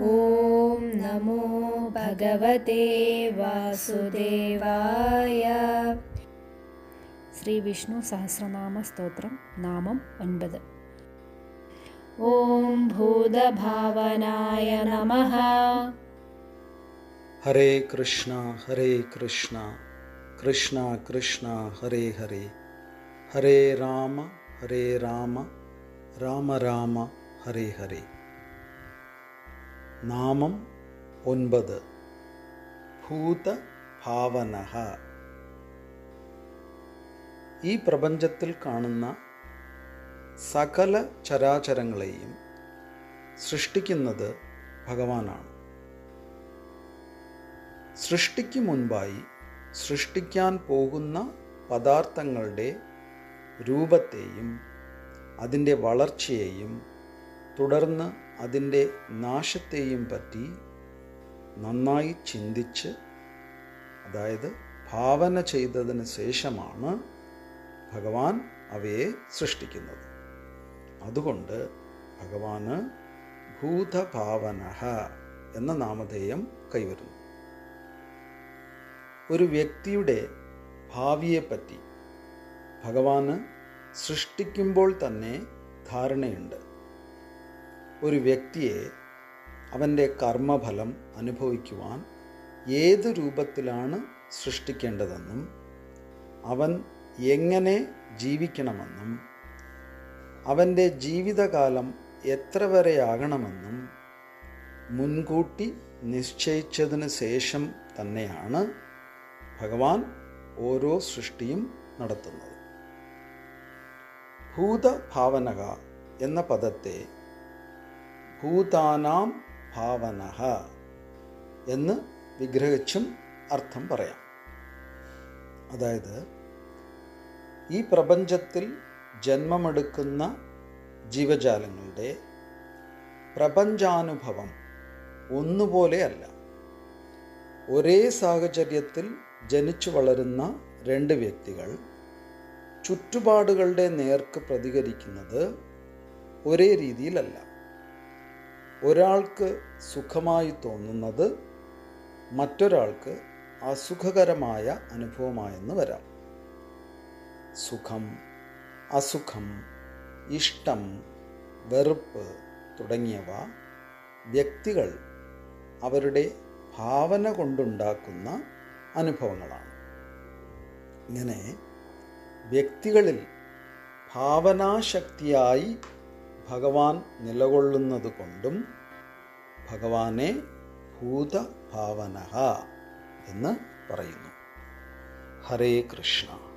ॐ नमो भगवते वासुदेवाय। श्रीविष्णुसहस्रनामस्तोत्रं नामम् नाम ॐ भूतभावनाय नमः। हरे कृष्ण हरे कृष्ण। कृष्ण कृष्ण हरे हरे। हरे राम हरे राम। राम राम हरे हरे। നാമം ഒൻപത്. ഭൂതഭാവന. ഈ പ്രപഞ്ചത്തിൽ കാണുന്ന സകല ചരാചരങ്ങളെയും സൃഷ്ടിക്കുന്നത് ഭഗവാനാണ്. സൃഷ്ടിക്ക് മുൻപായി സൃഷ്ടിക്കാൻ പോകുന്ന പദാർത്ഥങ്ങളുടെ രൂപത്തെയും അതിന്റെ വളർച്ചയെയും തുടർന്ന് അതിന്റെ നാശത്തെയും പറ്റി നന്നായി ചിന്തിച്ച് അതായത് ഭാവന ചെയ്തതിന് ശേഷമാണ് ഭഗവാൻ അവയെ സൃഷ്ടിക്കുന്നത്. അതുകൊണ്ട് ഭഗവാന് ഭൂതഭാവന എന്ന നാമധേയം കൈവരുന്നു. ഒരു വ്യക്തിയുടെ ഭാവിയെപ്പറ്റി ഭഗവാന് സൃഷ്ടിക്കുമ്പോൾ തന്നെ ധാരണയുണ്ട്. ഒരു വ്യക്തിയെ അവന്റെ കർമ്മഫലം അനുഭവിക്കുവാൻ ഏത് രൂപത്തിലാണ് സൃഷ്ടിക്കേണ്ടതെന്നും അവൻ എങ്ങനെ ജീവിക്കണമെന്നും അവന്റെ ജീവിതകാലം എത്ര വരെയാകണമെന്നും മുൻകൂട്ടി നിശ്ചയിച്ചതിന് ശേഷം തന്നെയാണ് ഭഗവാൻ ഓരോ സൃഷ്ടിയും നടത്തുന്നത്. ഭൂതഭാവനക എന്ന പദത്തെ ഭൂതാനാം ഭാവന എന്ന് വിഗ്രഹിച്ചും അർത്ഥം പറയാം. അതായത് ഈ പ്രപഞ്ചത്തിൽ ജന്മമെടുക്കുന്ന ജീവജാലങ്ങളുടെ പ്രപഞ്ചാനുഭവം ഒന്നുപോലെയല്ല. ഒരേ സാഹചര്യത്തിൽ ജനിച്ചു വളരുന്ന രണ്ട് വ്യക്തികൾ ചുറ്റുപാടുകളുടെ നേർക്ക് പ്രതികരിക്കുന്നത് ഒരേ രീതിയിലല്ല. ഒരാൾക്ക് സുഖമായി തോന്നുന്നത് മറ്റൊരാൾക്ക് അസുഖകരമായ അനുഭവമായെന്ന് വരാം. സുഖം അസുഖം ഇഷ്ടം വെറുപ്പ് തുടങ്ങിയവ വ്യക്തികൾ അവരുടെ ഭാവന കൊണ്ടുണ്ടാക്കുന്ന അനുഭവങ്ങളാണ്. ഇങ്ങനെ വ്യക്തികളിൽ ഭാവനാശക്തിയായി ഭഗവാൻ നിലകൊള്ളുന്നത് കൊണ്ടും ഭഗവാനെ ഭൂതഭാവന എന്ന് പറയുന്നു. ഹരേ കൃഷ്ണ.